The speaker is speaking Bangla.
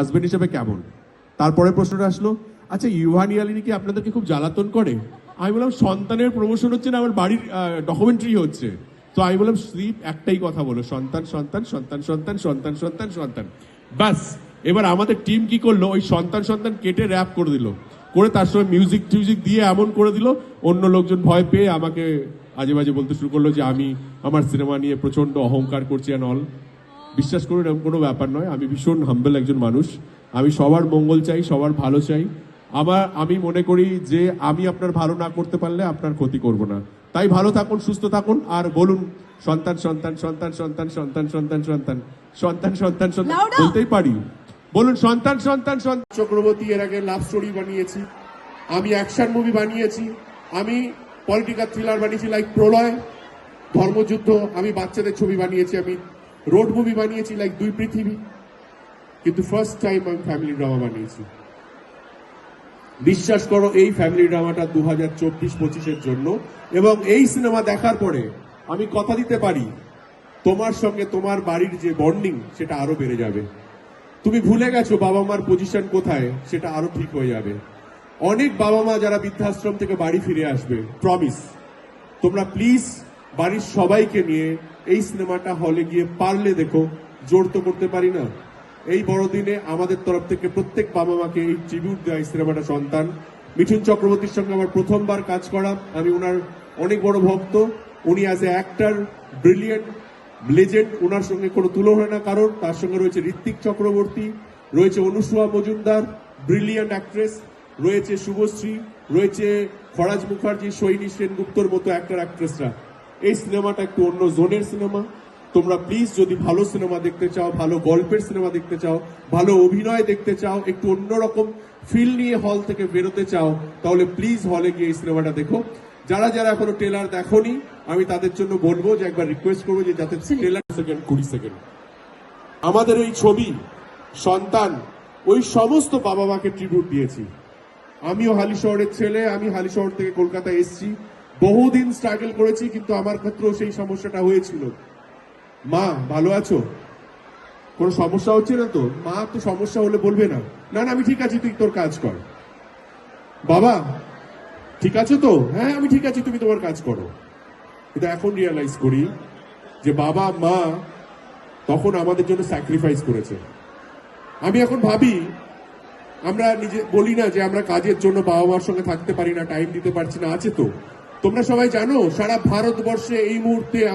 হাজবেন্ড হিসেবে কেমন? তারপরে প্রশ্নটা আসলো আচ্ছা ইউহান ইয়ালিনী কি আপনাদেরকে খুব জ্বালাতন করে? আমি বললাম, সন্তানের প্রমোশন হচ্ছে না, আমার বাড়ির ডকুমেন্টারি হচ্ছে। তো আমি বললাম, স্লিপ, একটাই কথা বলো, সন্তান সন্তান সন্তান সন্তান সন্তান সন্তান সন্তান। ব্যাস, এবার আমাদের টিম কি করল? ওই সন্তান সন্তান কেটে র্যাপ করে দিল। করে তার সঙ্গে মিউজিক টিউজিক দিয়ে এমন করে দিল, অন্য লোকজন ভয় পেয়ে আমাকে আজে বাজে বলতে শুরু করল যে, আমি আমার সিনেমা নিয়ে প্রচণ্ড অহংকার করছি অ্যান্ড অল বিশ্বাস করুন এরকম কোনো ব্যাপার নয় আমি ভীষণ হাম্বেল একজন মানুষ আমি সবার মঙ্গল চাই সবার ভালো চাই আমার আমি মনে করি যে আমি আপনার ভালো না করতে পারলে আপনার ক্ষতি করব না তাই ভালো থাকুন সুস্থ থাকুন আর বলুন সন্তান সন্তান সন্তান সন্তান সন্তান সন্তান সন্তান সন্তান সন্তান সন্তান বলতেই পারি বলুন সন্তান সন্তান সন্তান চক্রবর্তী এর আগে লাভ স্টোরি বানিয়েছি আমি অ্যাকশন মুভি বানিয়েছি আমি পলিটিক্যাল থ্রিলার বানিয়েছি লাইক প্রলয় ধর্মযুদ্ধ আমি বাচ্চাদের ছবি বানিয়েছি আমি রোড মুভি বানিয়েছি লাইক দুই পৃথিবী। কিন্তু ফার্স্ট টাইম আমি ফ্যামিলি ড্রামা বানিয়েছি। বিশ্বাস করো, এই ফ্যামিলি ড্রামাটা দু হাজার চব্বিশ পঁচিশের জন্য। এবং এই সিনেমা দেখার পরে আমি কথা দিতে পারি, তোমার সঙ্গে তোমার বাড়ির যে বন্ডিং সেটা আরও বেড়ে যাবে। তুমি ভুলে গেছো বাবা মার পজিশন কোথায়, সেটা আরও ঠিক হয়ে যাবে। অনেক বাবা মা যারা বৃদ্ধাশ্রম থেকে বাড়ি ফিরে আসবে প্রমিস তোমরা প্লিজ বাড়ির সবাইকে নিয়ে এই সিনেমাটা হলে গিয়ে পারলে দেখো, জোর তো করতে পারি না। এই বড়দিনে আমাদের তরফ থেকে প্রত্যেক বাবা মাকে এই ট্রিবিউট দেওয়া এই সিনেমাটা সন্তান। মিঠুন চক্রবর্তীর সঙ্গে আমার প্রথমবার কাজ করা, আমি ওনার অনেক বড় ভক্ত। উনি as a actor brilliant legend ওনার সঙ্গে কোনো তুলনা না, কারণ তার সঙ্গে রয়েছে ঋত্বিক চক্রবর্তী, রয়েছে অনুসুয়া মজুমদার ব্রিলিয়েন্ট অ্যাক্ট্রেস রয়েছে শুভশ্রী, রয়েছে ফরাজ মুখার্জি, সৈনী সেনগুপ্তর মতো অ্যাক্টর অ্যাক্ট্রেসরা এই সিনেমাটা একটু অন্য জোনের সিনেমা। তোমরা প্লিজ যদি ভালো সিনেমা দেখতে চাও ভালো গল্পের সিনেমা দেখতে চাও ভালো অভিনয় দেখতে চাও একটু অন্যরকম ফিল নিয়ে হল থেকে বেরোতে চাও তাহলে প্লিজ হলে গিয়ে এই সিনেমাটা দেখো। যারা যারা এখনও ট্রেলার দেখোনি আমি তাদের জন্য বলব যে একবার রিকোয়েস্ট করব যে যাতে ট্রেলার সেকেন্ড কুড়ি সেকেন্ড আমাদের এই ছবি সন্তান ওই সমস্ত বাবা মাকে ট্রিবিউট দিয়েছি। আমিও হালি শহরের ছেলে আমি হালি শহর থেকে কলকাতা এসেছি। বহুদিন স্ট্রাগল করেছি, কিন্তু আমার ক্ষেত্রেও সেই সমস্যাটা হয়েছিল। মা, ভালো আছো? কোনো সমস্যা হচ্ছে না তো? মা, তো সমস্যা হলে বলবে না। না না, আমি ঠিক আছি, তুই তোর কাজ কর। বাবা, ঠিক আছে তো? হ্যাঁ আমি ঠিক আছি, তুমি তোমার কাজ করো। কিন্তু এখন রিয়ালাইজ করি যে বাবা, মা তখন আমাদের জন্য স্যাক্রিফাইস করেছে। আমি এখন ভাবি, আমরা নিজে, বলি না যে আমরা কাজের জন্য বাবা মার সঙ্গে থাকতে পারি না টাইম দিতে পারছি না, আছে তো। তোমরা সবাই জানো সারা ভারতবর্ষে এই মুহূর্তে